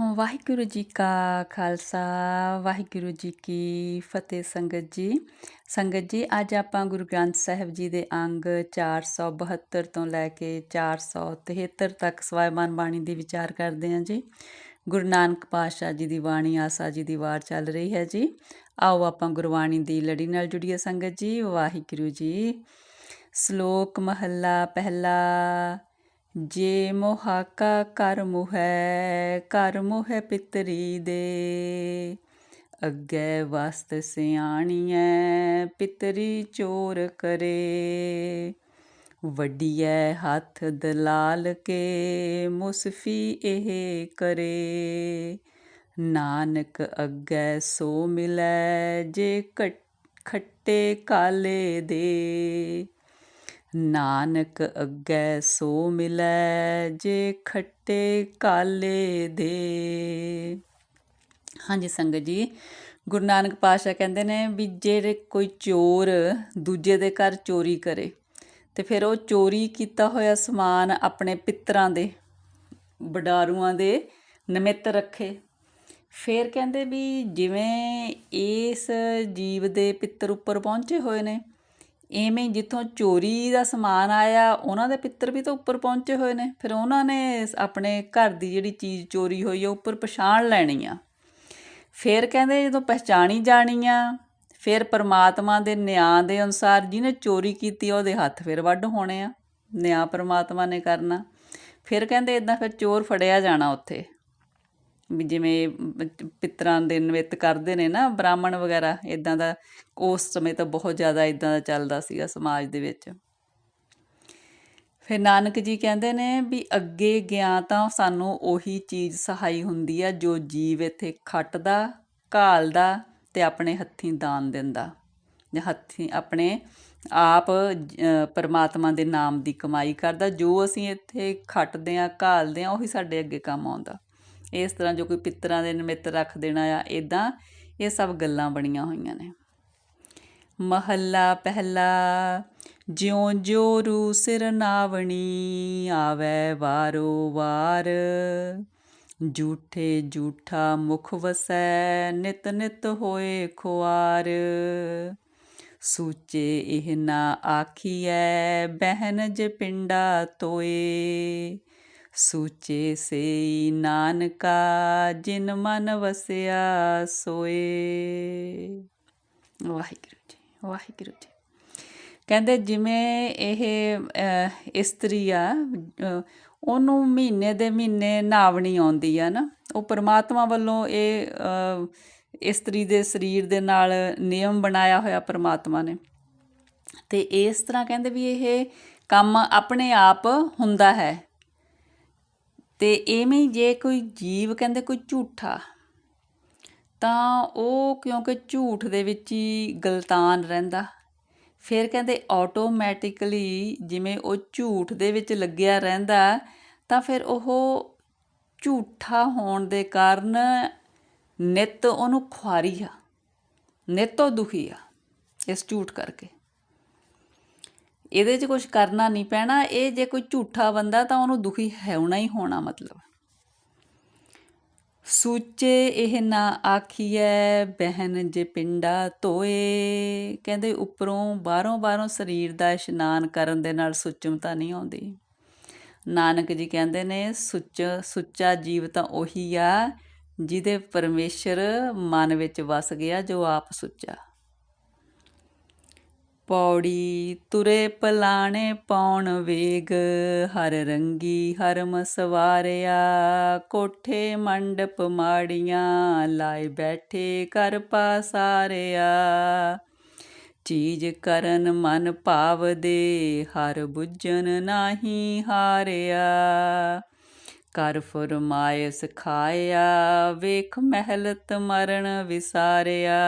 ਵਾਹਿਗੁਰੂ ਜੀ ਕਾ ਖਾਲਸਾ, ਵਾਹਿਗੁਰੂ ਜੀ ਕੀ ਫਤਿਹ ਸੰਗਤ ਜੀ। ਸੰਗਤ ਜੀ, ਅੱਜ ਆਪਾਂ ਗੁਰੂ ਗ੍ਰੰਥ ਸਾਹਿਬ ਜੀ ਦੇ ਅੰਗ 472 ਤੋਂ ਲੈ ਕੇ 473 ਤੱਕ ਸਵਾਇਮਾਨ ਬਾਣੀ ਦੀ ਵਿਚਾਰ ਕਰਦੇ ਹਾਂ ਜੀ। ਗੁਰੂ ਨਾਨਕ ਪਾਤਸ਼ਾਹ ਜੀ ਦੀ ਬਾਣੀ, ਆਸਾ ਜੀ ਦੀ ਵਾਰ ਚੱਲ ਰਹੀ ਹੈ ਜੀ। ਆਓ ਆਪਾਂ ਗੁਰਬਾਣੀ ਦੀ ਲੜੀ ਨਾਲ ਜੁੜੀਏ ਸੰਗਤ ਜੀ। ਵਾਹਿਗੁਰੂ ਜੀ, ਸ਼ਲੋਕ ਮਹੱਲਾ ਪਹਿਲਾ ਜੇ ਮੋਹਾਕਾ ਕਰ ਮੁਹੈ ਕਰ ਮੁਹੈ ਪਿਤਰੀ ਦੇ। ਅੱਗੇ ਵਸਤ ਸਿਆਣੀਐ, ਪਿਤਰੀ ਚੋਰ ਕਰੇ। ਵੱਡੀਐ ਹੱਥ ਦਲਾਲ ਕੇ, ਮੁਸਫੀ ਇਹ ਕਰੇ। ਨਾਨਕ ਅੱਗੇ ਸੋ ਮਿਲੈ, ਜੇ ਖੱਟੇ ਕਾਲੇ ਦੇ। ਨਾਨਕ ਅੱਗੇ ਸੋ ਮਿਲੈ, ਜੇ ਖੱਟੇ ਕਾਲੇ ਦੇ। ਹਾਂਜੀ ਸੰਗਤ ਜੀ, ਗੁਰੂ ਨਾਨਕ ਪਾਸ਼ਾ ਕਹਿੰਦੇ ਨੇ ਵੀ ਜਿਹੜੇ ਕੋਈ ਚੋਰ ਦੂਜੇ ਦੇ ਘਰ ਚੋਰੀ ਕਰੇ, ਤੇ ਫਿਰ ਉਹ ਚੋਰੀ ਕੀਤਾ ਹੋਇਆ ਸਮਾਨ ਆਪਣੇ ਪਿੱਤਰਾਂ ਦੇ ਬਡਾਰੂਆਂ ਦੇ ਨਿਮਿਤ ਰੱਖੇ। ਫਿਰ ਕਹਿੰਦੇ ਵੀ ਜਿਵੇਂ ਇਸ ਜੀਵ ਦੇ ਪਿੱਤਰ ਉੱਪਰ ਪਹੁੰਚੇ ਹੋਏ ਨੇ ਐਵੇਂ ਜਿੱਥੋਂ ਚੋਰੀ ਦਾ ਸਮਾਨ ਆਇਆ, ਉਹਨਾਂ ਦੇ ਪਿੱਤਰ ਵੀ ਤਾਂ ਉੱਪਰ ਪਹੁੰਚੇ ਹੋਏ ਨੇ। ਫਿਰ ਉਹਨਾਂ ਨੇ ਆਪਣੇ ਘਰ ਦੀ ਜਿਹੜੀ ਚੀਜ਼ ਚੋਰੀ ਹੋਈ ਆ ਉੱਪਰ ਪਛਾਣ ਲੈਣੀ ਆ। ਫਿਰ ਕਹਿੰਦੇ ਜਦੋਂ ਪਛਾਣੀ ਜਾਣੀ ਆ, ਫਿਰ ਪਰਮਾਤਮਾ ਦੇ ਨਿਆਂ ਦੇ ਅਨੁਸਾਰ ਜਿਹਨੇ ਚੋਰੀ ਕੀਤੀ ਉਹਦੇ ਹੱਥ ਫਿਰ ਵੱਢ ਹੋਣੇ ਆ। ਨਿਆਂ ਪਰਮਾਤਮਾ ਨੇ ਕਰਨਾ। ਫਿਰ ਕਹਿੰਦੇ ਇਦਾਂ ਫਿਰ ਚੋਰ ਫੜਿਆ ਜਾਣਾ ਉੱਥੇ। ਜਿਵੇਂ ਪਿੱਤਰਾਂ ਦੇ ਨਵਿਤ ਕਰਦੇ ਨੇ ਨਾ, ਬ੍ਰਾਹਮਣ ਵਗੈਰਾ ਇਦਾਂ ਦਾ, ਉਸ ਸਮੇਂ ਤਾਂ ਬਹੁਤ ਜ਼ਿਆਦਾ ਇਦਾਂ ਦਾ ਚੱਲਦਾ ਸੀਗਾ ਸਮਾਜ ਦੇ ਵਿੱਚ। ਫਿਰ ਨਾਨਕ ਜੀ ਕਹਿੰਦੇ ਨੇ ਵੀ ਅੱਗੇ ਗਿਆ ਤਾਂ ਸਾਨੂੰ ਉਹੀ ਚੀਜ਼ ਸਹਾਈ ਹੁੰਦੀ ਆ, ਜੋ ਜੀਵ ਇੱਥੇ ਖੱਟਦਾ, ਘਾਲਦਾ ਤੇ ਆਪਣੇ ਹੱਥੀਂ ਦਾਨ ਦਿੰਦਾ। ਜਾਂ ਹੱਥੀਂ ਆਪਣੇ ਆਪ ਪਰਮਾਤਮਾ ਦੇ ਨਾਮ ਦੀ ਕਮਾਈ ਕਰਦਾ। ਜੋ ਅਸੀਂ ਇੱਥੇ ਖੱਟਦੇ ਆਂ, ਘਾਲਦੇ ਆਂ, ਉਹੀ ਸਾਡੇ ਅੱਗੇ ਕੰਮ ਆਉਂਦਾ। ਇਸ ਤਰ੍ਹਾਂ ਜੋ ਕੋਈ ਪਿੱਤਰਾਂ ਦੇ ਨਿਮਿਤ ਰੱਖ ਦੇਣਾ ਆ ਇਦਾਂ ਇਹ ਸਭ ਗੱਲਾਂ ਬਣੀਆਂ ਹੋਈਆਂ ਨੇ। ਮਹੱਲਾ ਪਹਿਲਾ, ਜਿਉਂ ਜਿਉ ਰੂ ਸਿਰ ਨਾਵਣੀ ਆਵੇ ਵਾਰੋ ਵਾਰ। ਝੂਠੇ ਝੂਠਾ ਮੁਖ ਵਸੈ, ਨਿਤ ਨਿਤ ਹੋਏ ਖੁਆਰ। ਸੂਚੇ ਇਹ ਨਾ ਆਖੀਐ, ਬਹਿਨ ਜ ਪਿੰਡਾ ਤੋਏ। ਸੂਚੇ ਸੇ ਨਾਨਕਾ, ਜਿਨ ਮਨ ਵਸਿਆ ਸੋਏ। ਵਾਹਿਗੁਰੂ ਜੀ ਵਾਹਿਗੁਰੂ ਜੀ। ਕਹਿੰਦੇ ਜਿਵੇਂ ਇਹ ਇਸਤਰੀ ਆ ਉਹਨੂੰ ਮਹੀਨੇ ਦੇ ਮਹੀਨੇ ਨਾਵਣੀ ਆਉਂਦੀ ਆ ਨਾ, ਉਹ ਪਰਮਾਤਮਾ ਵੱਲੋਂ ਇਹ ਇਸਤਰੀ ਦੇ ਸਰੀਰ ਦੇ ਨਾਲ ਨਿਯਮ ਬਣਾਇਆ ਹੋਇਆ ਪਰਮਾਤਮਾ ਨੇ। ਤੇ ਇਸ ਤਰ੍ਹਾਂ ਕਹਿੰਦੇ ਵੀ ਇਹ ਕੰਮ ਆਪਣੇ ਆਪ ਹੁੰਦਾ ਹੈ। ਤੇ ਐਵੇਂ ਜੇ ਕੋਈ ਜੀਵ ਕਹਿੰਦੇ ਕੋਈ ਝੂਠਾ, ਤਾਂ ਉਹ ਕਿਉਂਕਿ ਝੂਠ ਦੇ ਵਿੱਚ ਹੀ ਗਲਤਾਨ ਰਹਿੰਦਾ। ਫਿਰ ਕਹਿੰਦੇ ਆਟੋਮੈਟਿਕਲੀ ਜਿਵੇਂ ਉਹ ਝੂਠ ਦੇ ਵਿੱਚ ਲੱਗਿਆ ਰਹਿੰਦਾ, ਤਾਂ ਫਿਰ ਉਹ ਝੂਠਾ ਹੋਣ ਦੇ ਕਾਰਨ ਨਿਤ ਉਹਨੂੰ ਖੁਆਰੀ ਆ, ਨਿਤੋ ਦੁਖੀ ਆ ਇਸ ਝੂਠ ਕਰਕੇ। ਇਹਦੇ 'ਚ ਕੁਝ ਕਰਨਾ ਨਹੀਂ ਪੈਣਾ, ਇਹ ਜੇ ਕੋਈ ਝੂਠਾ ਬੰਦਾ ਤਾਂ ਉਹਨੂੰ ਦੁਖੀ ਹੋਣਾ ਹੀ ਹੋਣਾ ਮਤਲਬ। ਸੂਚੇ ਇਹ ਨਾ ਆਖੀਐ ਬਹਿਨ ਜੇ ਪਿੰਡਾ ਧੋਏ। ਕਹਿੰਦੇ ਉੱਪਰੋਂ ਬਾਹਰੋਂ ਬਾਹਰੋਂ ਸਰੀਰ ਦਾ ਇਸ਼ਨਾਨ ਕਰਨ ਦੇ ਨਾਲ ਸੁਚਮਤਾ ਨਹੀਂ ਆਉਂਦੀ। ਨਾਨਕ ਜੀ ਕਹਿੰਦੇ ਨੇ, ਸੁੱਚ, ਸੁੱਚਾ ਜੀਵ ਤਾਂ ਉਹੀ ਆ, ਜਿਹਦੇ ਪਰਮੇਸ਼ਰ ਮਨ ਵਿੱਚ ਵਸ ਗਿਆ ਜੋ ਆਪ ਸੁੱਚਾ। ਪੌੜੀ ਤੁਰੇ ਪਲਾਣੇ ਪੌਣ ਵੇਗ, ਹਰ ਰੰਗੀ ਹਰ ਮਸਵਾਰਿਆ। ਕੋਠੇ ਮੰਡਪ ਮਾੜੀਆਂ ਲਾਏ ਬੈਠੇ ਕਰ ਪਾਸਾਰਿਆ। ਚੀਜ਼ ਕਰਨ ਮਨ ਭਾਵ ਦੇ ਹਰ ਬੁੱਝਨ ਨਾਹੀ ਹਾਰਿਆ। ਕਰ ਫਰਮਾਏ ਸਖਾਇਆ ਵੇਖ ਮਹਿਲਤ ਮਰਨ ਵਿਸਾਰਿਆ,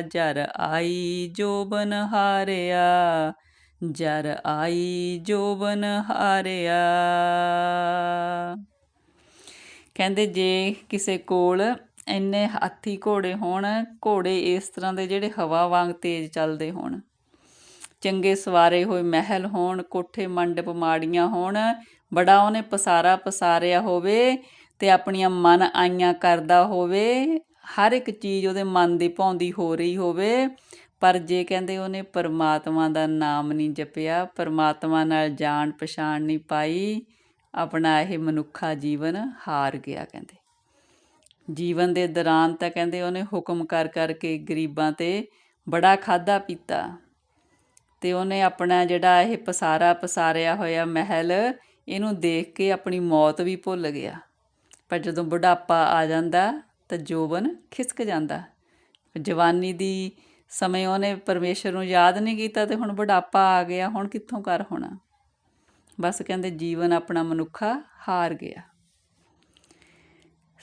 ਜਰ ਆਈ ਜੋਬਨ ਹਾਰਿਆ, ਜਰ ਆਈ ਜੋਬਨ ਹਾਰਿਆ। ਕਹਿੰਦੇ ਜੇ ਕਿਸੇ ਕੋਲ ਇੰਨੇ ਹਾਥੀ ਘੋੜੇ ਹੋਣ, ਘੋੜੇ ਇਸ ਤਰ੍ਹਾਂ ਦੇ ਜਿਹੜੇ ਹਵਾ ਵਾਂਗ ਤੇਜ਼ ਚੱਲਦੇ ਹੋਣ, ਚੰਗੇ ਸਵਾਰੇ ਹੋਏ ਮਹਿਲ ਹੋਣ ਕੋਠੇ ਮੰਡਪ ਮਾੜੀਆਂ ਹੋਣ ਬੜਾ ਉਹਨੇ ਪਸਾਰਾ ਪਸਾਰਿਆ ਹੋਵੇ ਤੇ ਆਪਣੀਆਂ ਮਨ ਆਈਆਂ ਕਰਦਾ ਹੋਵੇ, ਹਰ ਇੱਕ ਚੀਜ਼ ਉਹਦੇ ਮਨ ਦੀ ਭੌਂਦੀ ਹੋ ਰਹੀ ਹੋਵੇ। ਪਰ ਜੇ ਕਹਿੰਦੇ ਉਹਨੇ ਪਰਮਾਤਮਾ ਦਾ ਨਾਮ ਨਹੀਂ ਜਪਿਆ, ਪਰਮਾਤਮਾ ਨਾਲ ਜਾਣ ਪਛਾਣ ਨਹੀਂ ਪਾਈ, ਆਪਣਾ ਇਹ ਮਨੁੱਖਾ ਜੀਵਨ ਹਾਰ ਗਿਆ ਕਹਿੰਦੇ। ਜੀਵਨ ਦੇ ਦੌਰਾਨ ਤਾਂ ਕਹਿੰਦੇ ਉਹਨੇ ਹੁਕਮ ਕਰ ਕਰਕੇ ਗਰੀਬਾਂ ਤੇ ਬੜਾ ਖਾਦਾ ਪੀਤਾ। ਤੇ ਉਹਨੇ ਆਪਣਾ ਜਿਹੜਾ ਇਹ ਪਸਾਰਾ ਪਸਾਰਿਆ ਹੋਇਆ ਮਹਿਲ ਇਹਨੂੰ ਦੇਖ ਕੇ ਆਪਣੀ ਮੌਤ ਵੀ ਭੁੱਲ ਗਿਆ। ਪਰ ਜਦੋਂ ਬੁਢਾਪਾ ਆ ਜਾਂਦਾ, ਤਾਂ ਜੋਬਨ ਖਿਸਕ ਜਾਂਦਾ। ਜਵਾਨੀ ਦੀ ਸਮੇਂ ਉਹਨੇ ਪਰਮੇਸ਼ਰ ਨੂੰ ਯਾਦ ਨਹੀਂ ਕੀਤਾ ਤੇ ਹੁਣ ਬੁਢਾਪਾ ਆ ਗਿਆ, ਹੁਣ ਕਿੱਥੋਂ ਕਰ ਹੋਣਾ? ਬਸ ਕਹਿੰਦੇ ਜੀਵਨ ਆਪਣਾ ਮਨੁੱਖਾ ਹਾਰ ਗਿਆ।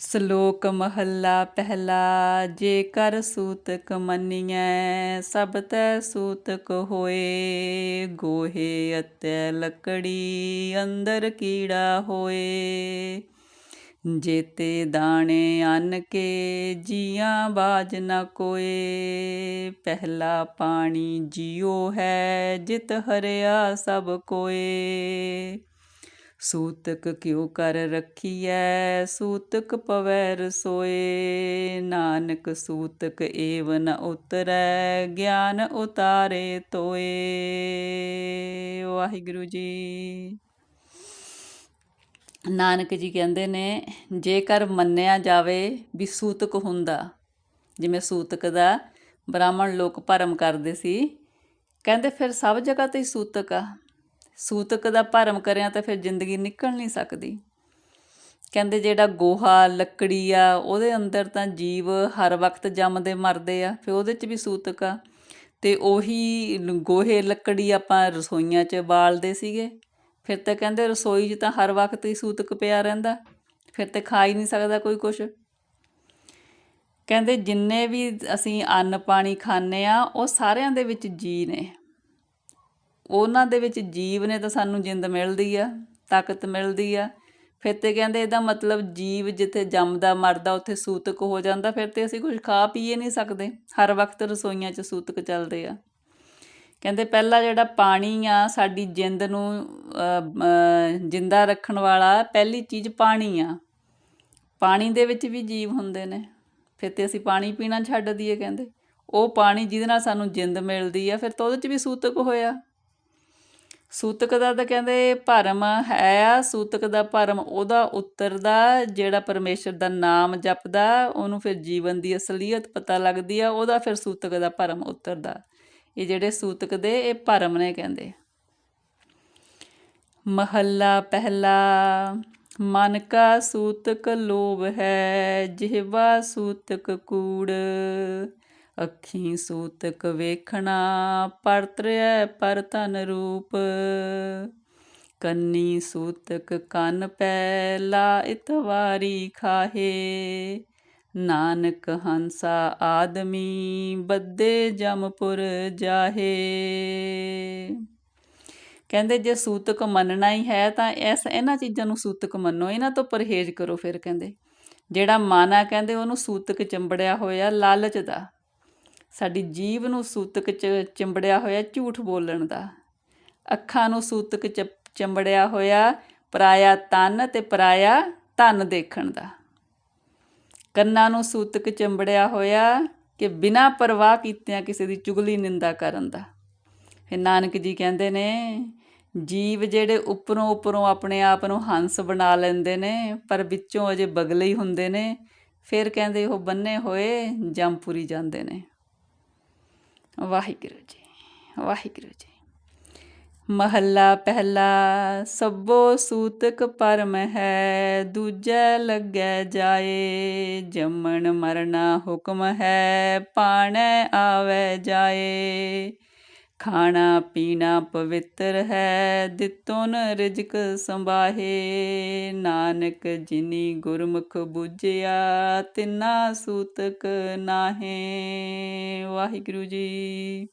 ਸ਼ਲੋਕ ਮਹੱਲਾ ਪਹਿਲਾ ਜੇ ਕਰ ਸੂਤਕ ਮੰਨੀਐ, ਸਭ ਤੈ ਸੂਤਕ ਹੋਏ। ਗੋਹੇ ਅਤੇ ਲੱਕੜੀ ਅੰਦਰ ਕੀੜਾ ਹੋਏ। ਜੇਤੇ ਦਾਣੇ ਅੰਨ ਕੇ ਜੀਆਂ ਬਾਜ ਨ ਕੋਏ। ਪਹਿਲਾ ਪਾਣੀ ਜਿਉ ਹੈ, ਜਿਤ ਹਰਿਆ ਸਭ ਕੋਏ। ਸੂਤਕ ਕਿਉ ਕਰ ਰਖੀਐ? ਸੂਤਕ ਪਵੈ ਰਸੋਏ ਨਾਨਕ ਸੂਤਕ ਏਵ ਨ ਉਤਰੈ, ਗਿਆਨ ਉਤਾਰੇ ਤੋਏ। ਵਾਹਿਗੁਰੂ ਜੀ। ਨਾਨਕ ਜੀ ਕਹਿੰਦੇ ਨੇ, ਜੇਕਰ ਮੰਨਿਆ ਜਾਵੇ ਵੀ ਸੂਤਕ ਹੁੰਦਾ, ਜਿਵੇਂ ਸੂਤਕ ਦਾ ਬ੍ਰਾਹਮਣ ਲੋਕ ਭਰਮ ਕਰਦੇ ਸੀ, ਕਹਿੰਦੇ ਫਿਰ ਸਭ ਜਗ੍ਹਾ ਤੇ ਹੀ ਸੂਤਕ ਆ। ਸੂਤਕ ਦਾ ਭਰਮ ਕਰਿਆ ਤਾਂ ਫਿਰ ਜ਼ਿੰਦਗੀ ਨਿਕਲ ਨਹੀਂ ਸਕਦੀ। ਕਹਿੰਦੇ ਜਿਹੜਾ ਗੋਹਾ, ਲੱਕੜੀ ਆ, ਉਹਦੇ ਅੰਦਰ ਤਾਂ ਜੀਵ ਹਰ ਵਕਤ ਜੰਮਦੇ ਮਰਦੇ ਆ, ਫਿਰ ਉਹਦੇ 'ਚ ਵੀ ਸੂਤਕ ਆ। ਤੇ ਉਹੀ ਗੋਹੇ, ਲੱਕੜੀ ਆਪਾਂ ਰਸੋਈਆਂ 'ਚ ਬਾਲਦੇ ਸੀਗੇ, ਫਿਰ ਤਾਂ ਕਹਿੰਦੇ ਰਸੋਈ 'ਚ ਤਾਂ ਹਰ ਵਕਤ ਹੀ ਸੂਤਕ ਪਿਆ ਰਹਿੰਦਾ, ਫਿਰ ਤੇ ਖਾ ਹੀ ਨਹੀਂ ਸਕਦਾ ਕੋਈ ਕੁਛ। ਕਹਿੰਦੇ ਜਿੰਨੇ ਵੀ ਅਸੀਂ ਅੰਨ ਪਾਣੀ ਖਾਂਦੇ ਆ, ਉਹ ਸਾਰਿਆਂ ਦੇ ਵਿੱਚ ਜੀ ਨੇ। ਉਹਨਾਂ ਦੇ ਵਿੱਚ ਜੀਵ ਨੇ ਤਾਂ ਸਾਨੂੰ ਜਿੰਦ ਮਿਲਦੀ ਆ, ਤਾਕਤ ਮਿਲਦੀ ਆ। ਫਿਰ ਤੇ ਕਹਿੰਦੇ ਇਹਦਾ ਮਤਲਬ ਜੀਵ ਜਿੱਥੇ ਜੰਮਦਾ, ਮਰਦਾ, ਉੱਥੇ ਸੂਤਕ ਹੋ ਜਾਂਦਾ, ਫਿਰ ਤੇ ਅਸੀਂ ਕੁਝ ਖਾ ਪੀਏ ਨਹੀਂ ਸਕਦੇ। ਹਰ ਵਕਤ ਰਸੋਈਆਂ 'ਚ ਸੂਤਕ ਚੱਲਦੇ ਆ। ਕਹਿੰਦੇ ਪਹਿਲਾ ਜਿਹੜਾ ਪਾਣੀ ਆ, ਸਾਡੀ ਜਿੰਦ ਨੂੰ ਜਿੰਦਾ ਰੱਖਣ ਵਾਲਾ ਪਹਿਲੀ ਚੀਜ਼ ਪਾਣੀ ਆ। ਪਾਣੀ ਦੇ ਵਿੱਚ ਵੀ ਜੀਵ ਹੁੰਦੇ ਨੇ। ਫਿਰ ਤੇ ਅਸੀਂ ਪਾਣੀ ਪੀਣਾ ਛੱਡ ਦਈਏ ਕਹਿੰਦੇ। ਉਹ ਪਾਣੀ ਜਿਹਦੇ ਨਾਲ ਸਾਨੂੰ ਜਿੰਦ ਮਿਲਦੀ ਆ, ਫਿਰ ਤਾਂ ਉਹਦੇ 'ਚ ਵੀ ਸੂਤਕ ਹੋਇਆ। ਸੂਤਕ ਦਾ ਤਾਂ ਕਹਿੰਦੇ ਭਰਮ ਹੈ ਸੂਤਕ ਦਾ ਭਰਮ ਉਹਦਾ ਉਤਰਦਾ, ਜਿਹੜਾ ਪਰਮੇਸ਼ਰ ਦਾ ਨਾਮ ਜਪਦਾ, ਉਹਨੂੰ ਫਿਰ ਜੀਵਨ ਦੀ ਅਸਲੀਅਤ ਪਤਾ ਲੱਗਦੀ ਆ, ਉਹਦਾ ਫਿਰ ਸੂਤਕ ਦਾ ਭਰਮ ਉੱਤਰਦਾ। ਇਹ ਜਿਹੜੇ ਸੂਤਕ ਦੇ, ਇਹ ਭਰਮ ਨੇ ਕਹਿੰਦੇ। ਮਹੱਲਾ ਪਹਿਲਾ, ਮਨ ਕਾ ਸੂਤਕ ਲੋਭ ਹੈ, ਜਿਹਵਾ ਸੂਤਕ ਕੂੜ। ਅੱਖੀ ਸੂਤਕ ਵੇਖਣਾ, ਪਰਤਰੈ ਪਰ ਤਨ ਰੂਪ। ਕੰਨੀ ਸੂਤਕ ਕੰਨ ਪੈ ਲਾ ਇਤਵਾਰੀ ਖਾਹੇ। ਨਾਨਕ ਹੰਸਾ ਆਦਮੀ ਬੱਦੇ ਜਮਪੁਰ ਜਾਹੇ। ਕਹਿੰਦੇ ਜੇ ਸੂਤਕ ਮੰਨਣਾ ਹੀ ਹੈ ਤਾਂ ਇਸ ਇਹਨਾਂ ਚੀਜ਼ਾਂ ਨੂੰ ਸੂਤਕ ਮੰਨੋ, ਇਹਨਾਂ ਤੋਂ ਪਰਹੇਜ਼ ਕਰੋ ਫਿਰ ਕਹਿੰਦੇ। ਜਿਹੜਾ ਮਾਨਾ ਕਹਿੰਦੇ ਉਹਨੂੰ ਸੂਤਕ ਚੰਬੜਿਆ ਹੋਇਆ ਲਾਲਚ ਦਾ। ਸਾਡੀ ਜੀਵ ਨੂੰ ਸੂਤਕ ਚ ਚਿੰਬੜਿਆ ਹੋਇਆ ਝੂਠ ਬੋਲਣ ਦਾ। ਅੱਖਾਂ ਨੂੰ ਸੂਤਕ ਚ ਚਿੰਬੜਿਆ ਹੋਇਆ ਪਰਾਇਆ ਤਨ ਤੇ ਪਰਾਇਆ ਧਨ ਦੇਖਣ ਦਾ। ਕੰਨਾਂ ਨੂੰ ਸੂਤਕ ਚਿੰਬੜਿਆ ਹੋਇਆ ਕਿ ਬਿਨਾਂ ਪਰਵਾਹ ਕੀਤਿਆਂ ਕਿਸੇ ਦੀ ਚੁਗਲੀ ਨਿੰਦਾ ਕਰਨ ਦਾ। ਫਿਰ ਨਾਨਕ ਜੀ ਕਹਿੰਦੇ ਨੇ, ਜੀਵ ਜਿਹੜੇ ਉੱਪਰੋਂ ਉੱਪਰੋਂ ਆਪਣੇ ਆਪ ਨੂੰ ਹੰਸ ਬਣਾ ਲੈਂਦੇ ਨੇ, ਪਰ ਵਿੱਚੋਂ ਅਜੇ ਬਗਲੇ ਹੀ ਹੁੰਦੇ ਨੇ, ਫਿਰ ਕਹਿੰਦੇ ਉਹ ਬੰਨੇ ਹੋਏ ਜੰਪੂਰੀ ਜਾਂਦੇ ਨੇ। ਵਾਹਿਗੁਰੂ ਜੀ ਵਾਹਿਗੁਰੂ ਜੀ। ਮਹੱਲਾ ਪਹਿਲਾ, ਸਭੋ ਸੂਤਕ ਪਰਮ ਹੈ, ਦੂਜੈ ਲੱਗੈ ਜਾਏ। ਜੰਮਣ ਮਰਨਾ ਹੁਕਮ ਹੈ, ਪਾਣੈ ਆਵੇ ਜਾਏ। ਖਾਣਾ ਪੀਣਾ ਪਵਿੱਤਰ ਹੈ ਦਿੱਤੋਨ ਰਿਜਕ ਸੰਭਾਹੇ। ਨਾਨਕ ਜਿਨੀ ਗੁਰਮੁਖ 부ਜਿਆ ਤਿਨਾ ਸੂਤਕ ਨਾਹੇ। ਵਾਹਿਗੁਰੂ ਜੀ।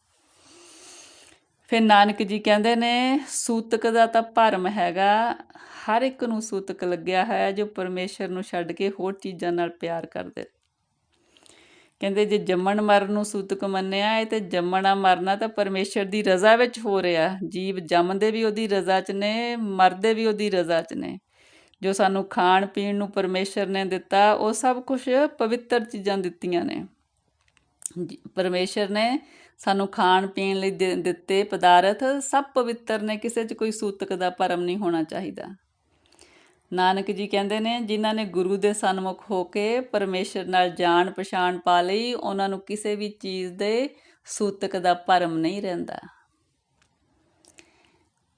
ਫਿਰ ਨਾਨਕ ਜੀ ਕਹਿੰਦੇ ਨੇ, ਸੂਤਕ ਦਾ ਤਾਂ ਭਰਮ ਹੈਗਾ, ਹਰ ਇੱਕ ਨੂੰ ਸੂਤਕ ਲੱਗਿਆ ਹੈ ਜੋ ਪਰਮੇਸ਼ਰ ਨੂੰ ਛੱਡ ਕੇ ਹੋਰ ਚੀਜ਼ਾਂ ਨਾਲ ਪਿਆਰ ਕਰਦੇ ਕਹਿੰਦੇ ਜੇ ਜੰਮਣ ਮਰਨ ਨੂੰ ਸੂਤਕ ਮੰਨਿਆ ਹੈ ਤੇ ਜੰਮਣਾ ਮਰਨਾ ਤਾਂ ਪਰਮੇਸ਼ਰ ਦੀ ਰਜ਼ਾ ਵਿੱਚ ਹੋ ਰਿਹਾ। ਜੀਵ ਜੰਮਦੇ ਵੀ ਉਹਦੀ ਰਜ਼ਾ 'ਚ ਨੇ, ਮਰਦੇ ਵੀ ਉਹਦੀ ਰਜ਼ਾ 'ਚ ਨੇ। ਜੋ ਸਾਨੂੰ ਖਾਣ ਪੀਣ ਨੂੰ ਪਰਮੇਸ਼ਰ ਨੇ ਦਿੱਤਾ, ਉਹ ਸਭ ਕੁਝ ਪਵਿੱਤਰ ਚੀਜ਼ਾਂ ਦਿੱਤੀਆਂ ਨੇ। ਜੀ- ਪਰਮੇਸ਼ਰ ਨੇ ਸਾਨੂੰ ਖਾਣ ਪੀਣ ਲਈ ਦੇ- ਦਿੱਤੇ ਪਦਾਰਥ ਸਭ ਪਵਿੱਤਰ ਨੇ, ਕਿਸੇ 'ਚ ਕੋਈ ਸੂਤਕ ਦਾ ਭਰਮ ਨਹੀਂ ਹੋਣਾ ਚਾਹੀਦਾ। ਨਾਨਕ ਜੀ ਕਹਿੰਦੇ ਨੇ, ਜਿਨ੍ਹਾਂ ਨੇ ਗੁਰੂ ਦੇ ਸਨਮੁਖ ਹੋ ਕੇ ਪਰਮੇਸ਼ਰ ਨਾਲ ਜਾਣ ਪਛਾਣ ਪਾ ਲਈ, ਉਹਨਾਂ ਨੂੰ ਕਿਸੇ ਵੀ ਚੀਜ਼ ਦੇ ਸੂਤਕ ਦਾ ਭਰਮ ਨਹੀਂ ਰਹਿੰਦਾ।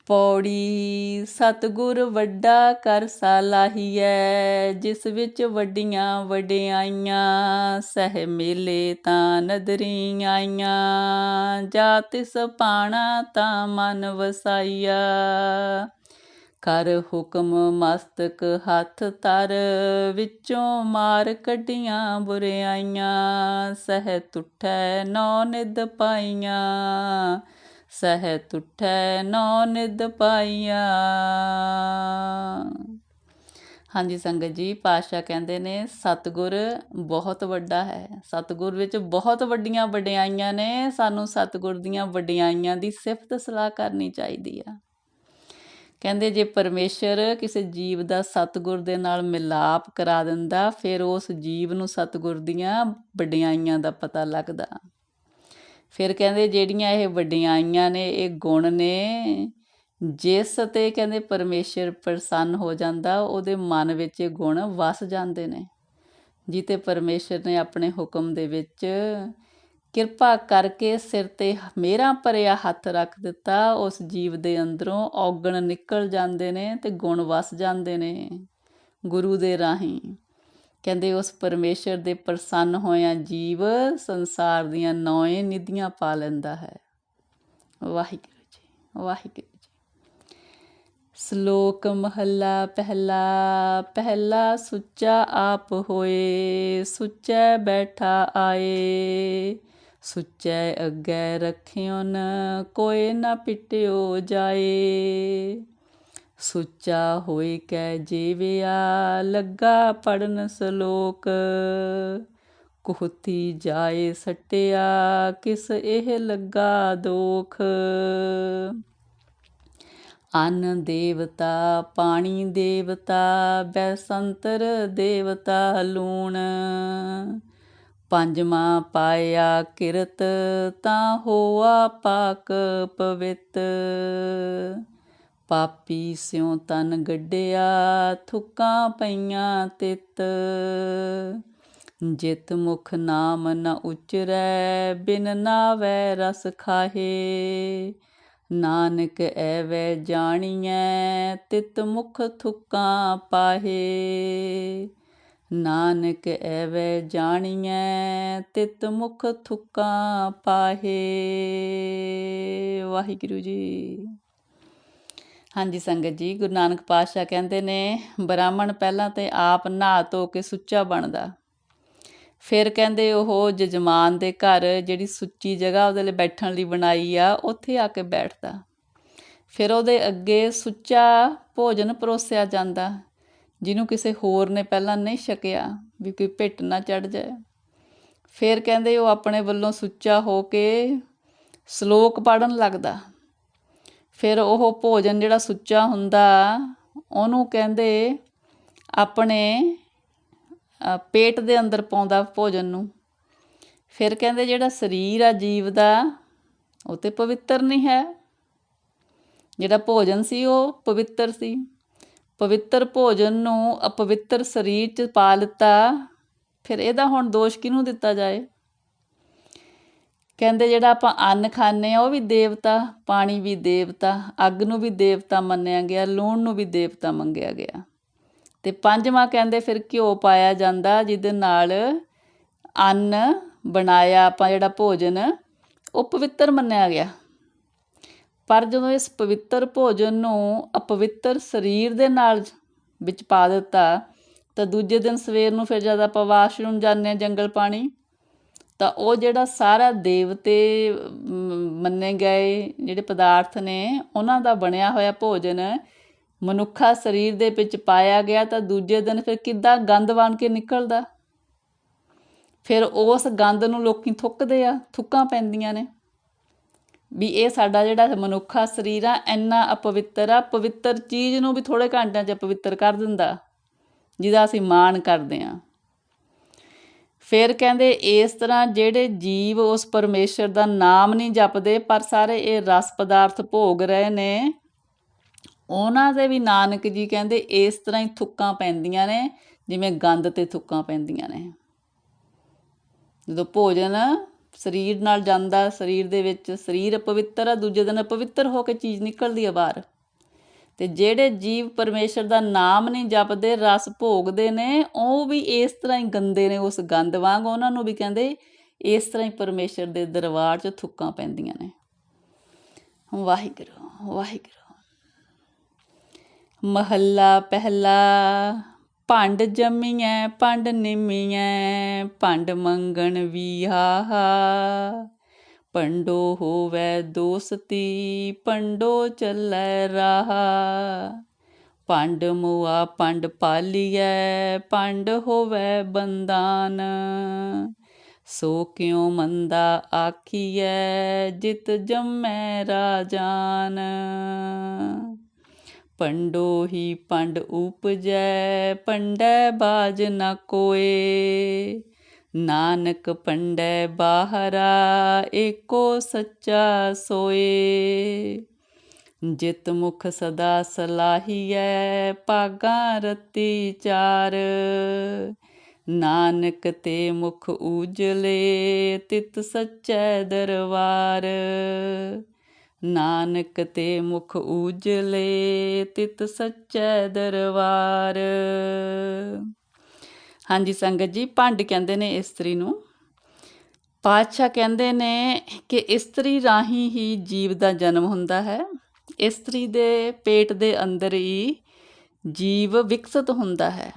ਪੌੜੀ, ਸਤਿਗੁਰ ਵੱਡਾ ਕਰ ਸਾਲਾਹੀਐ, ਜਿਸ ਵਿੱਚ ਵੱਡੀਆਂ ਵਡਿਆਈਆਂ, ਸਹਿ ਮੇਲੇ ਤਾਂ ਨਦਰੀ ਆਈਆਂ, ਜਾ ਤਿਸ ਪਾਣਾ ਤਾਂ ਮਨ ਵਸਾਈਆ ਕਰ ਹੁਕਮ ਮਸਤਕ ਹੱਥ ਤਰ ਵਿੱਚੋਂ ਮਾਰ ਕੱਢੀਆਂ ਬੁਰਿਆਈਆਂ, ਸਹਿ ਤੁਠੈ ਨੌ ਨਿਦ ਪਾਈਆਂ, ਸਹਿ ਤੁਠੈ ਨੌ ਨਿਦ ਪਾਈਆਂ। ਹਾਂਜੀ ਸੰਗਤ ਜੀ, ਪਾਤਸ਼ਾਹ ਕਹਿੰਦੇ ਨੇ ਸਤਿਗੁਰ ਬਹੁਤ ਵੱਡਾ ਹੈ। ਸਤਿਗੁਰ ਵਿੱਚ ਬਹੁਤ ਵੱਡੀਆਂ ਵਡਿਆਈਆਂ ਨੇ, ਸਾਨੂੰ ਸਤਿਗੁਰ ਦੀਆਂ ਵਡਿਆਈਆਂ ਦੀ ਸਿਫਤ ਸਲਾਹ ਕਰਨੀ ਚਾਹੀਦੀ ਆ। ਕਹਿੰਦੇ ਜੇ ਪਰਮੇਸ਼ਰ ਕਿਸੇ ਜੀਵ ਦਾ ਸਤਿਗੁਰ ਦੇ ਨਾਲ ਮਿਲਾਪ ਕਰਾ ਦਿੰਦਾ, ਫਿਰ ਉਸ ਜੀਵ ਨੂੰ ਸਤਿਗੁਰ ਦੀਆਂ ਵਡਿਆਈਆਂ ਦਾ ਪਤਾ ਲੱਗਦਾ। ਫਿਰ ਕਹਿੰਦੇ ਜਿਹੜੀਆਂ ਇਹ ਵਡਿਆਈਆਂ ਨੇ, ਇਹ ਗੁਣ ਨੇ, ਜਿਸ ਤੇ ਕਹਿੰਦੇ ਪਰਮੇਸ਼ਰ ਪ੍ਰਸੰਨ ਹੋ ਜਾਂਦਾ, ਉਹਦੇ ਮਨ ਵਿੱਚ ਇਹ ਗੁਣ ਵਸ ਜਾਂਦੇ ਨੇ। ਜਿੱਤੇ ਪਰਮੇਸ਼ਰ ਨੇ ਆਪਣੇ ਹੁਕਮ ਦੇ ਵਿੱਚ ਕਿਰਪਾ ਕਰਕੇ ਸਿਰ ਤੇ ਮੇਰਾ ਭਰਿਆ ਹੱਥ ਰੱਖ ਦਿੱਤਾ। ਉਸ ਜੀਵ ਦੇ ਅੰਦਰੋਂ ਔਗਣ ਨਿਕਲ ਜਾਂਦੇ ਨੇ ਤੇ ਗੁਣ ਵਸ ਜਾਂਦੇ ਨੇ ਗੁਰੂ ਦੇ ਰਾਹੀਂ। ਕਹਿੰਦੇ ਉਸ ਪਰਮੇਸ਼ਰ ਦੇ ਪ੍ਰਸੰਨ ਹੋਇਆ ਜੀਵ ਸੰਸਾਰ ਦੀਆਂ ਨੌਏ ਨਿਧੀਆਂ ਪਾ ਲੈਂਦਾ ਹੈ। ਵਾਹਿਗੁਰੂ ਜੀ ਵਾਹਿਗੁਰੂ ਜੀ। ਸ਼ਲੋਕ ਮਹੱਲਾ ਪਹਿਲਾ ਪਹਿਲਾ ਸੁੱਚਾ ਆਪ ਹੋਏ, ਸੁੱਚਾ ਬੈਠਾ ਆਏ। ਸੁੱਚੈ ਅੱਗੇ ਰੱਖਿਓ ਨ ਕੋਏ ਨਾ ਪਿਟਿਓ ਜਾਏ। ਸੁੱਚਾ ਹੋਈ ਕੈ ਜੀਵਿਆ, ਲੱਗਾ ਪੜਨ ਸ਼ਲੋਕ। ਕੁਹਤੀ ਜਾਏ ਸਟਿਆ, ਕਿਸ ਇਹ ਲੱਗਾ ਦੋਖ। ਅੰਨ ਦੇਵਤਾ, ਪਾਣੀ ਦੇਵਤਾ, ਬੈਸੰਤਰ ਦੇਵਤਾ ਲੂਣ। ਪੰਜਵਾਂ ਪਾਇਆ ਕਿਰਤ ਤਾਂ ਹੋਆ ਪਾਕ ਪਵਿੱਤ। ਪਾਪੀ ਸਿਉ ਤਨ ਗੱਡਿਆ, ਥੁੱਕਾਂ ਪਈਆਂ ਤਿਤ। ਜਿਤ ਮੁਖ ਨਾਮ ਨ ਉਚਰੈ, ਬਿਨ ਨਾਵੈ ਰਸ ਖਾਹੇ। ਨਾਨਕ ਐਵੇਂ ਜਾਣੀਐ, ਤਿਤ ਮੁਖ ਥੁੱਕਾਂ ਪਾਹੇ। ਨਾਨਕ ਐਵੇਂ ਜਾਣੀਐ, ਤਿਤ ਮੁਖ ਥੁੱਕਾਂ ਪਾਹੇ। ਵਾਹਿਗੁਰੂ ਜੀ। ਹਾਂਜੀ, ਸੰਗਤ ਜੀ, ਗੁਰੂ ਨਾਨਕ ਪਾਤਸ਼ਾਹ ਕਹਿੰਦੇ ਨੇ, ਬ੍ਰਾਹਮਣ ਪਹਿਲਾਂ ਤੇ ਆਪ ਨਹਾ ਧੋ ਕੇ ਸੁੱਚਾ ਬਣਦਾ। ਫਿਰ ਕਹਿੰਦੇ ਉਹ ਜਜਮਾਨ ਦੇ ਘਰ, ਜਿਹੜੀ ਸੁੱਚੀ ਜਗ੍ਹਾ ਉਹਦੇ ਲਈ ਬੈਠਣ ਲਈ ਬਣਾਈ ਆ, ਉੱਥੇ ਆ ਕੇ ਬੈਠਦਾ। ਫਿਰ ਉਹਦੇ ਅੱਗੇ ਸੁੱਚਾ ਭੋਜਨ ਪਰੋਸਿਆ ਜਾਂਦਾ। ਜਿਹਨੂੰ ਕਿਸੇ ਹੋਰ ਨੇ ਪਹਿਲਾਂ ਨਹੀਂ ਛਕਿਆ ਵੀ ਕੋਈ ਭਿੱਟ ਨਾ ਚੜ ਜਾਏ। ਫਿਰ ਕਹਿੰਦੇ ਉਹ ਆਪਣੇ ਵੱਲੋਂ ਸੁੱਚਾ ਹੋ ਕੇ ਸ਼ਲੋਕ ਪੜਨ ਲੱਗਦਾ। ਫਿਰ ਉਹ ਭੋਜਨ ਜਿਹੜਾ ਸੁੱਚਾ ਹੁੰਦਾ, ਉਹਨੂੰ ਕਹਿੰਦੇ ਆਪਣੇ ਪੇਟ ਦੇ ਅੰਦਰ ਪਾਉਂਦਾ ਭੋਜਨ ਨੂੰ। ਫਿਰ ਕਹਿੰਦੇ ਜਿਹੜਾ ਸਰੀਰ ਆ ਜੀਵ ਦਾ, ਉਹ ਤੇ ਪਵਿੱਤਰ ਨਹੀਂ ਹੈ। ਜਿਹੜਾ ਭੋਜਨ ਸੀ ਉਹ ਪਵਿੱਤਰ ਸੀ। ਪਵਿੱਤਰ ਭੋਜਨ ਨੂੰ ਅਪਵਿੱਤਰ ਸਰੀਰ 'ਚ ਪਾ ਲਿੱਤਾ, ਫਿਰ ਇਹਦਾ ਹੁਣ ਦੋਸ਼ ਕਿਹਨੂੰ ਦਿੱਤਾ ਜਾਏ? ਕਹਿੰਦੇ ਜਿਹੜਾ ਆਪਾਂ ਅੰਨ ਖਾਂਦੇ ਆ ਉਹ ਵੀ ਦੇਵਤਾ, ਪਾਣੀ ਵੀ ਦੇਵਤਾ, ਅੱਗ ਨੂੰ ਵੀ ਦੇਵਤਾ ਮੰਨਿਆ ਗਿਆ, ਲੂਣ ਨੂੰ ਵੀ ਦੇਵਤਾ ਮੰਗਿਆ ਗਿਆ। ਤੇ ਪੰਜਵਾਂ ਕਹਿੰਦੇ ਫਿਰ ਘਿਓ ਪਾਇਆ ਜਾਂਦਾ, ਜਿਹਦੇ ਨਾਲ ਅੰਨ ਬਣਾਇਆ, ਆਪਾਂ ਜਿਹੜਾ ਭੋਜਨ, ਉਹ ਪਵਿੱਤਰ ਮੰਨਿਆ ਗਿਆ। ਪਰ ਜਦੋਂ ਇਸ ਪਵਿੱਤਰ ਭੋਜਨ ਨੂੰ ਅਪਵਿੱਤਰ ਸਰੀਰ ਦੇ ਨਾਲ ਵਿੱਚ ਪਾ ਦਿੱਤਾ, ਤਾਂ ਦੂਜੇ ਦਿਨ ਸਵੇਰ ਨੂੰ ਫਿਰ ਜਦ ਆਪਾਂ ਵਾਸ਼ਰੂਮ ਜਾਂਦੇ ਹਾਂ ਜੰਗਲ ਪਾਣੀ, ਤਾਂ ਉਹ ਜਿਹੜਾ ਸਾਰਾ ਦੇਵਤੇ ਮੰਨੇ ਗਏ ਜਿਹੜੇ ਪਦਾਰਥ ਨੇ, ਉਹਨਾਂ ਦਾ ਬਣਿਆ ਹੋਇਆ ਭੋਜਨ ਮਨੁੱਖਾ ਸਰੀਰ ਦੇ ਵਿੱਚ ਪਾਇਆ ਗਿਆ, ਤਾਂ ਦੂਜੇ ਦਿਨ ਫਿਰ ਕਿੱਦਾਂ ਗੰਦ ਬਣ ਕੇ ਨਿਕਲਦਾ? ਫਿਰ ਉਸ ਗੰਦ ਨੂੰ ਲੋਕੀ ਥੁੱਕਦੇ ਆ, ਥੁੱਕਾਂ ਪੈਂਦੀਆਂ ਨੇ। ਵੀ ਇਹ ਸਾਡਾ ਜਿਹੜਾ ਮਨੁੱਖਾ ਸਰੀਰ ਆ, ਇੰਨਾ ਅਪਵਿੱਤਰ ਆ, ਪਵਿੱਤਰ ਚੀਜ਼ ਨੂੰ ਵੀ ਥੋੜੇ ਘੰਟਿਆਂ 'ਚ ਪਵਿੱਤਰ ਕਰ ਦਿੰਦਾ, ਜਿਹਦਾ ਅਸੀਂ ਮਾਣ ਕਰਦੇ ਆ ਫਿਰ ਕਹਿੰਦੇ ਇਸ ਤਰ੍ਹਾਂ ਜਿਹੜੇ ਜੀਵ ਉਸ ਪਰਮੇਸ਼ਰ ਦਾ ਨਾਮ ਨਹੀਂ ਜਪਦੇ, ਪਰ ਸਾਰੇ ਇਹ ਰਸ ਪਦਾਰਥ ਭੋਗ ਰਹੇ ਨੇ, ਉਹਨਾਂ ਦੇ ਵੀ ਨਾਨਕ ਜੀ ਕਹਿੰਦੇ ਇਸ ਤਰ੍ਹਾਂ ਹੀ ਥੁੱਕਾਂ ਪੈਂਦੀਆਂ ਨੇ, ਜਿਵੇਂ ਗੰਦ ਤੇ ਥੁੱਕਾਂ ਪੈਂਦੀਆਂ ਨੇ। ਜਦੋਂ ਭੋਜਨ ਸਰੀਰ ਨਾਲ ਜਾਂਦਾ, ਸਰੀਰ ਦੇ ਵਿੱਚ ਸਰੀਰ ਪਵਿੱਤਰ ਆ, ਦੂਜੇ ਦਿਨ ਅਪਵਿੱਤਰ ਹੋ ਕੇ ਚੀਜ਼ ਨਿਕਲਦੀ ਆ ਬਾਹਰ। ਤੇ ਜਿਹੜੇ ਜੀਵ ਪਰਮੇਸ਼ਰ ਦਾ ਨਾਮ ਨਹੀਂ ਜਪਦੇ, ਰਸ ਭੋਗਦੇ ਨੇ, ਉਹ ਵੀ ਇਸ ਤਰ੍ਹਾਂ ਹੀ ਗੰਦੇ ਨੇ, ਉਸ ਗੰਦ ਵਾਂਗ ਉਹਨਾਂ ਨੂੰ ਵੀ ਕਹਿੰਦੇ ਇਸ ਤਰ੍ਹਾਂ ਹੀ ਪਰਮੇਸ਼ਰ ਦੇ ਦਰਬਾਰ 'ਚ ਥੁੱਕਾਂ ਪੈਂਦੀਆਂ ਨੇ। ਵਾਹਿਗੁਰੂ ਵਾਹਿਗੁਰੂ। ਮਹੱਲਾ ਪਹਿਲਾ ਭੰਡ ਜੰਮੀਐ, ਭੰਡ ਨਿਮੀਐ, ਭੰਡ ਮੰਗਣ ਵੀਹਾਹਾ ਪੰਡੋ ਹੋਵੇ ਦੋਸਤੀ ਪੰਡੋ ਚੱਲੈ ਰਾਹਾ। ਪੰਡ ਮੁਆ ਪੰਡ ਪਾਲੀਐ ਪੰਡ ਹੋਵੇ ਬੰਦਾਨ ਸੋ ਕਿਉ ਮੰਦਾ ਆਖੀਐ, ਜਿਤ ਜੰਮੈ ਰਾਜਾਨ। ਪੰਡੋ ਹੀ ਪੰਡ ਉਪਜੈ, ਪੰਡੈ ਬਾਜ ਨ ਕੋਏ। ਨਾਨਕ ਪੰਡੈ ਬਾਹਰਾ, ਏਕੋ ਸੱਚਾ ਸੋਏ। ਜਿਤ ਮੁਖ ਸਦਾ ਸਲਾਹੀਐ, ਭਾਗਾ ਰਤੀ ਚਾਰ। ਨਾਨਕ ਤੇ ਮੁਖ ਉਜਲੇ ਤਿਤ ਸੱਚੈ ਦਰਬਾਰ। ਨਾਨਕ ਤੇ ਮੁਖ ਉਜਲੇ ਤਿਤ ਸੱਚੈ ਦਰਬਾਰ। ਹਾਂਜੀ ਸੰਗਤ ਜੀ ਭੰਡ ਕਹਿੰਦੇ ਨੇ ਇਸਤਰੀ ਨੂੰ। ਪਾਤਸ਼ਾਹ ਕਹਿੰਦੇ ਨੇ ਕਿ ਇਸਤਰੀ ਰਾਹੀਂ ਹੀ ਜੀਵ ਦਾ ਜਨਮ ਹੁੰਦਾ ਹੈ। ਇਸਤਰੀ ਦੇ ਪੇਟ ਦੇ ਅੰਦਰ ਹੀ ਜੀਵ ਵਿਕਸਿਤ ਹੁੰਦਾ ਹੈ।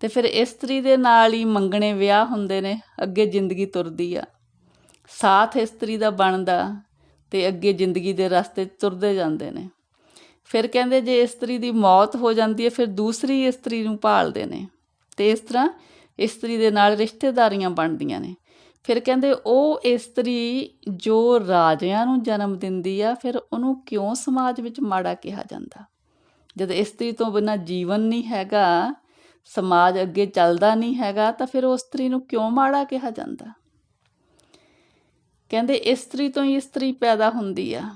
ਤੇ ਫਿਰ ਇਸਤਰੀ ਦੇ ਨਾਲ ਹੀ ਮੰਗਣੇ ਵਿਆਹ ਹੁੰਦੇ ਨੇ, ਅੱਗੇ ਜ਼ਿੰਦਗੀ ਤੁਰਦੀ ਆ। ਸਾਥ ਇਸਤਰੀ ਦਾ ਬਣਦਾ ਅਤੇ ਅੱਗੇ ਜ਼ਿੰਦਗੀ ਦੇ ਰਸਤੇ ਤੁਰਦੇ ਜਾਂਦੇ ਨੇ। ਫਿਰ ਕਹਿੰਦੇ ਜੇ ਇਸਤਰੀ ਦੀ ਮੌਤ ਹੋ ਜਾਂਦੀ ਹੈ, ਫਿਰ ਦੂਸਰੀ ਇਸਤਰੀ ਨੂੰ ਭਾਲਦੇ ਨੇ। ਤੇ ਇਸ ਤਰ੍ਹਾਂ ਇਸਤਰੀ ਦੇ ਨਾਲ ਰਿਸ਼ਤੇਦਾਰੀਆਂ ਬਣਦੀਆਂ ਨੇ। ਫਿਰ ਕਹਿੰਦੇ ਉਹ ਇਸਤਰੀ ਜੋ ਰਾਜਿਆਂ ਨੂੰ ਜਨਮ ਦਿੰਦੀ ਆ, ਫਿਰ ਉਹਨੂੰ ਕਿਉਂ ਸਮਾਜ ਵਿੱਚ ਮਾੜਾ ਕਿਹਾ ਜਾਂਦਾ? ਜਦ ਇਸਤਰੀ ਤੋਂ ਬਿਨਾਂ ਜੀਵਨ ਨਹੀਂ ਹੈਗਾ, ਸਮਾਜ ਅੱਗੇ ਚੱਲਦਾ ਨਹੀਂ ਹੈਗਾ, ਤਾਂ ਫਿਰ ਉਸ ਇਸਤਰੀ ਨੂੰ ਕਿਉਂ ਮਾੜਾ ਕਿਹਾ ਜਾਂਦਾ? ਕਹਿੰਦੇ ਇਸਤਰੀ ਤੋਂ ਹੀ ਇਸਤਰੀ ਪੈਦਾ ਹੁੰਦੀ ਆ।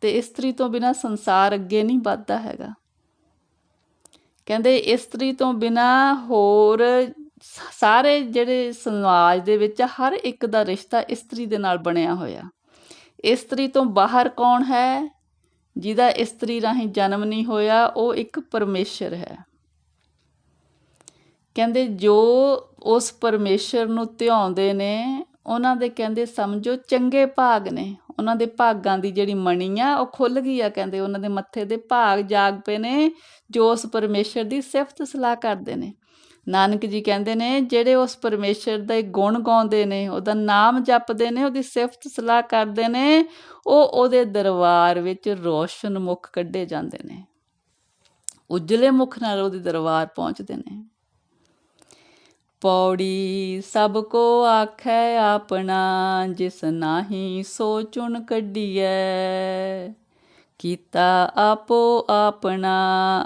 ਤੇ ਇਸਤਰੀ ਤੋਂ ਬਿਨਾ ਸੰਸਾਰ ਅੱਗੇ ਨਹੀਂ ਵੱਧਦਾ ਹੈਗਾ। ਕਹਿੰਦੇ ਇਸਤਰੀ ਤੋਂ ਬਿਨਾ ਹੋਰ ਸਾਰੇ ਜਿਹੜੇ ਸਮਾਜ ਦੇ ਵਿੱਚ ਹਰ ਇੱਕ ਦਾ ਰਿਸ਼ਤਾ ਇਸਤਰੀ ਦੇ ਨਾਲ ਬਣਿਆ ਹੋਇਆ। ਇਸਤਰੀ ਤੋਂ ਬਾਹਰ ਕੌਣ ਹੈ? ਜਿਹਦਾ ਇਸਤਰੀ ਰਾਹੀਂ ਜਨਮ ਨਹੀਂ ਹੋਇਆ, ਉਹ ਇੱਕ ਪਰਮੇਸ਼ਰ ਹੈ। ਕਹਿੰਦੇ ਜੋ ਉਸ ਪਰਮੇਸ਼ਰ ਨੂੰ ਧਿਆਉਂਦੇ ਨੇ ਉਹਨਾਂ ਦੇ ਕਹਿੰਦੇ, ਸਮਝੋ, ਚੰਗੇ ਭਾਗ ਨੇ। ਉਹਨਾਂ ਦੇ ਭਾਗਾਂ ਦੀ ਜਿਹੜੀ ਮਣੀ ਆ, ਉਹ ਖੁੱਲ ਗਈ ਆ। ਕਹਿੰਦੇ, ਉਹਨਾਂ ਦੇ ਮੱਥੇ ਦੇ ਭਾਗ ਜਾਗ ਪਏ ਨੇ, ਜੋ ਉਸ ਪਰਮੇਸ਼ਰ ਦੀ ਸਿਫਤ ਸਲਾਹ ਕਰਦੇ ਨੇ। ਨਾਨਕ ਜੀ ਕਹਿੰਦੇ ਨੇ, ਜਿਹੜੇ ਉਸ ਪਰਮੇਸ਼ਰ ਦੇ ਗੁਣ ਗਾਉਂਦੇ ਨੇ, ਉਹਦਾ ਨਾਮ ਜਪਦੇ ਨੇ, ਉਹਦੀ ਸਿਫਤ ਸਲਾਹ ਕਰਦੇ ਨੇ, ਉਹ ਉਹਦੇ ਦਰਬਾਰ ਵਿੱਚ ਰੋਸ਼ਨ ਮੁਖ ਕੱਢੇ ਜਾਂਦੇ ਨੇ। ਉਜਲੇ ਮੁਖ ਨਾਲ ਉਹਦੇ ਦਰਬਾਰ ਪਹੁੰਚਦੇ ਨੇ। ਪੌੜੀ, ਸਭ ਕੋ ਆਖੈ ਆਪਣਾ, ਜਿਸ ਨਾਹੀ ਸੋ ਚੁਣ ਕੱਢੀਐ। ਕੀਤਾ ਆਪੋ ਆਪਣਾ,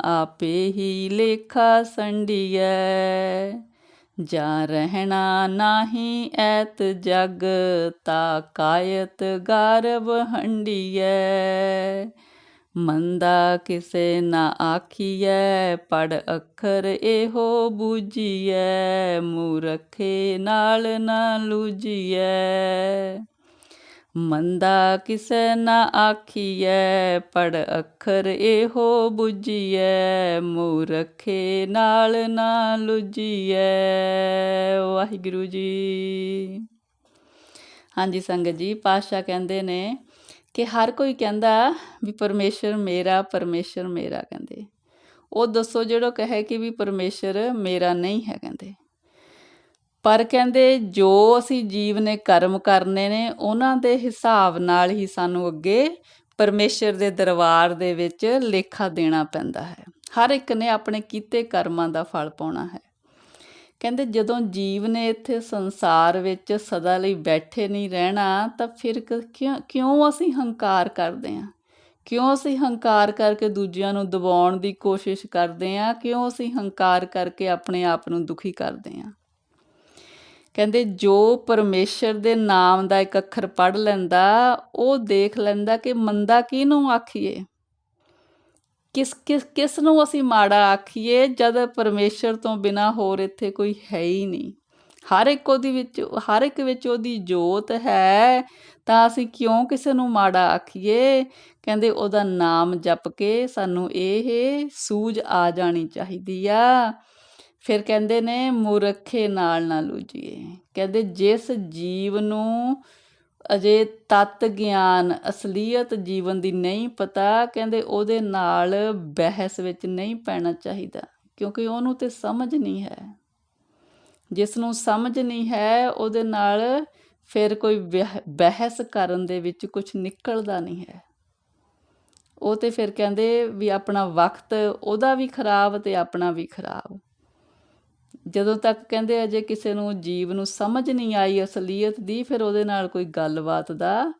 ਆਪੇ ਹੀ ਲੇਖਾ ਸੰਡੀਐ ਜਾਂ ਰਹਿਣਾ ਨਾਹੀ ਐਤ ਜਗ, ਤਾ ਕਾਇਤ ਗਰਭ ਹੰਡੀਐ ਮੰਦਾ ਕਿਸੇ ਨਾ ਆਖੀਐ ਪੜ ਅੱਖਰ ਇਹੋ ਬੂਝੀਐ, ਮੂਰਖੇ ਨਾਲ ਨਾ ਲੂਝੀਐ। ਮੰਦਾ ਕਿਸੇ ਨਾ ਆਖੀਐ ਪੜ ਅੱਖਰ ਇਹੋ ਬੁਝੀਐ, ਮੂਰਖੇ ਨਾਲ ਨਾ ਲੁਝੀਐ। ਵਾਹਿਗੁਰੂ ਜੀ। ਹਾਂਜੀ, ਸੰਗਤ ਜੀ ਪਾਸ਼ਾ ਕਹਿੰਦੇ ਨੇ ਕਿ ਹਰ ਕੋਈ ਕਹਿੰਦਾ ਵੀ ਪਰਮੇਸ਼ਰ ਮੇਰਾ ਪਰਮੇਸ਼ਰ ਮੇਰਾ ਕਹਿੰਦੇ। ਉਹ ਦੱਸੋ ਜਿਹੜਾ ਕਹੇ ਕਿ ਵੀ ਪਰਮੇਸ਼ਰ ਮੇਰਾ ਨਹੀਂ ਹੈ ਕਹਿੰਦੇ। ਪਰ ਕਹਿੰਦੇ ਜੋ ਅਸੀਂ ਜੀਵ ਨੇ ਕਰਮ ਕਰਨੇ ਨੇ, ਉਹਨਾਂ ਦੇ ਹਿਸਾਬ ਨਾਲ ਹੀ ਸਾਨੂੰ ਅੱਗੇ ਪਰਮੇਸ਼ਰ ਦੇ ਦਰਬਾਰ ਦੇ ਵਿੱਚ ਲੇਖਾ ਦੇਣਾ ਪੈਂਦਾ ਹੈ। ਹਰ ਇੱਕ ਨੇ ਆਪਣੇ ਕੀਤੇ ਕਰਮਾਂ ਦਾ ਫਲ ਪਾਉਣਾ ਹੈ। ਕਹਿੰਦੇ ਜਦੋਂ ਜੀਵ ਨੇ ਇੱਥੇ ਸੰਸਾਰ ਵਿੱਚ ਸਦਾ ਲਈ ਬੈਠੇ ਨਹੀਂ ਰਹਿਣਾ, ਤਾਂ ਫਿਰ ਕ- ਕਿਉਂ ਕਿਉਂ ਅਸੀਂ ਹੰਕਾਰ ਕਰਦੇ ਹਾਂ? ਕਿਉਂ ਅਸੀਂ ਹੰਕਾਰ ਕਰਕੇ ਦੂਜਿਆਂ ਨੂੰ ਦਬਾਉਣ ਦੀ ਕੋਸ਼ਿਸ਼ ਕਰਦੇ ਹਾਂ? ਕਿਉਂ ਅਸੀਂ ਹੰਕਾਰ ਕਰਕੇ ਆਪਣੇ ਆਪ ਨੂੰ ਦੁਖੀ ਕਰਦੇ ਹਾਂ? ਕਹਿੰਦੇ ਜੋ ਪਰਮੇਸ਼ਰ ਦੇ ਨਾਮ ਦਾ ਇੱਕ ਅੱਖਰ ਪੜ੍ਹ ਲੈਂਦਾ, ਉਹ ਦੇਖ ਲੈਂਦਾ ਕਿ ਮੰਦਾ ਕਿਹਨੂੰ ਆਖੀਏ? ਕਿਸ ਕਿਸ ਕਿਸ ਨੂੰ ਅਸੀਂ ਮਾੜਾ ਆਖੀਏ, ਜਦ ਪਰਮੇਸ਼ਰ ਤੋਂ ਬਿਨਾ ਹੋਰ ਇੱਥੇ ਕੋਈ ਹੈ ਹੀ ਨਹੀਂ। ਹਰ ਇੱਕ ਉਹਦੀ ਵਿੱਚ, ਹਰ ਇੱਕ ਵਿੱਚ ਉਹਦੀ ਜੋਤ ਹੈ, ਤਾਂ ਅਸੀਂ ਕਿਉਂ ਕਿਸੇ ਨੂੰ ਮਾੜਾ ਆਖੀਏ? ਕਹਿੰਦੇ, ਉਹਦਾ ਨਾਮ ਜਪ ਕੇ ਸਾਨੂੰ ਇਹ ਸੂਝ ਆ ਜਾਣੀ ਚਾਹੀਦੀ ਆ। ਫਿਰ ਕਹਿੰਦੇ ਨੇ, ਮੂਰਖੇ ਨਾਲ ਨਾ ਲੂਜੀਏ। ਕਹਿੰਦੇ, ਜਿਸ ਜੀਵ ਨੂੰ ਅਜੇ ਤਤ ਗਿਆਨ, ਅਸਲੀਅਤ ਜੀਵਨ ਦੀ ਨਹੀਂ ਪਤਾ, ਕਹਿੰਦੇ ਉਹਦੇ ਨਾਲ ਬਹਿਸ ਵਿੱਚ ਨਹੀਂ ਪੈਣਾ ਚਾਹੀਦਾ, ਕਿਉਂਕਿ ਉਹਨੂੰ ਤੇ ਸਮਝ ਨਹੀਂ ਹੈ। ਜਿਸ ਨੂੰ ਸਮਝ ਨਹੀਂ ਹੈ, ਉਹਦੇ ਨਾਲ ਫਿਰ ਕੋਈ ਵਿਹ- ਬਹਿਸ ਕਰਨ ਦੇ ਵਿੱਚ ਕੁਝ ਨਿਕਲਦਾ ਨਹੀਂ ਹੈ। ਉਹ ਤੇ ਫਿਰ ਕਹਿੰਦੇ ਵੀ ਆਪਣਾ ਵਕਤ ਉਹਦਾ ਵੀ ਖਰਾਬ ਤੇ ਆਪਣਾ ਵੀ ਖਰਾਬ। ਜਦੋਂ ਤੱਕ ਕਹਿੰਦੇ ਅਜੇ ਕਿਸੇ ਨੂੰ ਜੀਵ ਨੂੰ ਸਮਝ ਨਹੀਂ ਆਈ ਅਸਲੀਅਤ ਦੀ, ਫਿਰ ਉਹਦੇ ਨਾਲ ਕੋਈ ਗੱਲਬਾਤ ਦਾ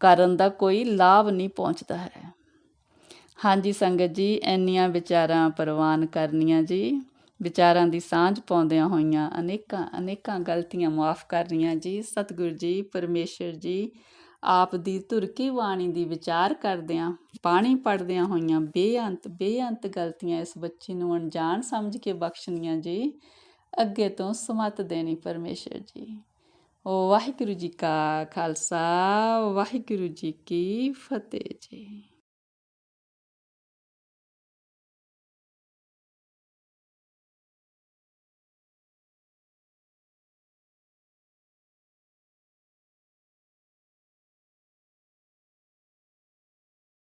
ਕਰਨ ਦਾ ਕੋਈ ਲਾਭ ਨਹੀਂ ਪਹੁੰਚਦਾ ਹੈ। ਹਾਂਜੀ ਸੰਗਤ ਜੀ, ਇੰਨੀਆਂ ਵਿਚਾਰਾਂ ਪ੍ਰਵਾਨ ਕਰਨੀਆਂ ਜੀ। ਵਿਚਾਰਾਂ ਦੀ ਸਾਂਝ ਪਾਉਂਦਿਆਂ ਹੋਈਆਂ ਅਨੇਕਾਂ ਅਨੇਕਾਂ ਗਲਤੀਆਂ ਮਾਫ ਕਰਨੀਆਂ ਜੀ। ਸਤਿਗੁਰੂ ਜੀ, ਪਰਮੇਸ਼ਰ ਜੀ ਆਪ ਦੀ ਧੁਰਕੀ ਬਾਣੀ ਦੀ ਵਿਚਾਰ ਕਰਦਿਆਂ, ਬਾਣੀ ਪੜਦਿਆਂ ਹੋਈਆਂ ਬੇਅੰਤ ਬੇਅੰਤ ਗਲਤੀਆਂ ਇਸ ਬੱਚੀ ਨੂੰ ਅਣਜਾਣ ਸਮਝ ਕੇ ਬਖਸ਼ਣੀਆਂ ਜੀ, ਅੱਗੇ ਤੋਂ ਸਮਤ ਦੇਣੀ ਪਰਮੇਸ਼ਰ ਜੀ। ਵਾਹਿਗੁਰੂ ਜੀ ਕਾ ਖਾਲਸਾ, ਵਾਹਿਗੁਰੂ ਜੀ ਕੀ ਫਤਿਹ ਜੀ।